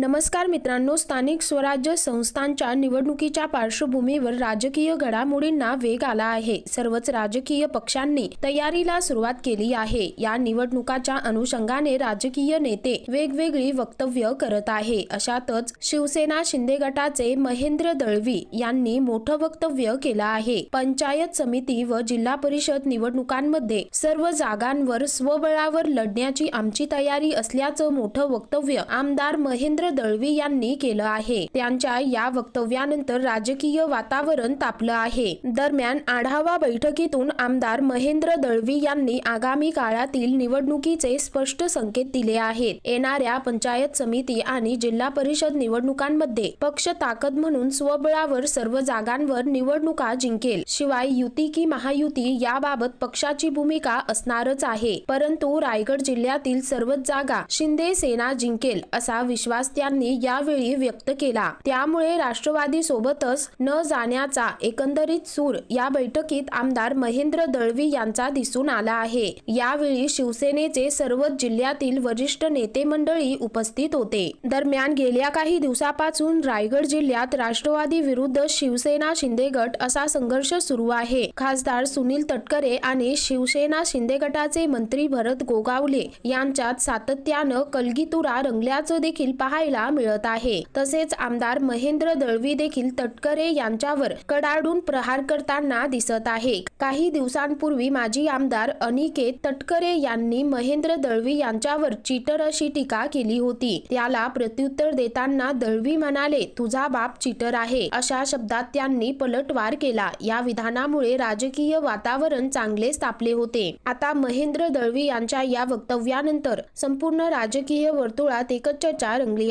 नमस्कार मित्रांनो स्थानिक स्वराज्य संस्थांच्या निवडणुकीच्या पार्श्वभूमीवर राजकीय घडामोडींना वेग आला आहे. सर्वच राजकीय पक्षांनी तयारीला सुरुवात केली आहे. या निवडणुकाच्या अनुषंगाने राजकीय नेते वेगवेगळी वक्तव्य करत आहे. अशातच शिवसेना शिंदे गटाचे महेंद्र दळवी यांनी मोठं वक्तव्य केलं आहे. पंचायत समिती व जिल्हा परिषद निवडणुकांमध्ये सर्व जागांवर स्वबळावर लढण्याची आमची तयारी असल्याचं मोठं वक्तव्य आमदार महेंद्र दळवी यांनी केलं आहे. त्यांच्या या वक्तव्यानंतर राजकीय वातावरण तापलं आहे. दरम्यान आढावा बैठकीतून आमदार महेंद्र दळवी यांनी आगामी काळातील निवडणुकीचे स्पष्ट संकेत दिले आहेत. येणाऱ्या पंचायत समिती आणि जिल्हा परिषद निवडणुकांमध्ये पक्ष ताकद म्हणून स्वबळावर सर्व जागांवर निवडणुका जिंकेल. शिवाय युती की महायुती याबाबत पक्षाची भूमिका असणारच आहे. परंतु रायगड जिल्ह्यातील सर्वच जागा शिंदे सेना जिंकेल असा विश्वास त्यांनी यावेळी व्यक्त केला. त्यामुळे राष्ट्रवादी सोबतच न जाण्याचा एकंदरीत सूर या बैठकीत आमदार महेंद्र दळवी यांचा दिसून आला आहे. यावेळी शिवसेनेचे सर्वच जिल्ह्यातील वरिष्ठ नेते मंडळी उपस्थित होते. दरम्यान गेल्या काही दिवसापासून रायगड जिल्ह्यात राष्ट्रवादी विरुद्ध शिवसेना शिंदे गट असा संघर्ष सुरू आहे. खासदार सुनील तटकरे आणि शिवसेना शिंदे गटाचे मंत्री भरत गोगावले यांच्यात सातत्यानं कलगीतुरा रंगल्याचं देखील पाहायला मिळत आहे. तसेच आमदार महेंद्र दळवी देखील तटकरे यांच्यावर कडाडून प्रहार करताना दिसत आहे. काही दिवसांपूर्वी माजी आमदार अनिकेत तटकरे यांनी महेंद्र दळवी यांच्यावर चिटर अशी टीका केली होती. त्याला प्रत्युत्तर देताना दळवी म्हणाले तुझा बाप चिटर आहे. अशा शब्दात त्यांनी पलटवार केला. या विधानामुळे राजकीय वातावरण चांगलेच तापले होते. आता महेंद्र दळवी यांच्या या वक्तव्यानंतर संपूर्ण राजकीय वर्तुळात एकच चर्चा रंगली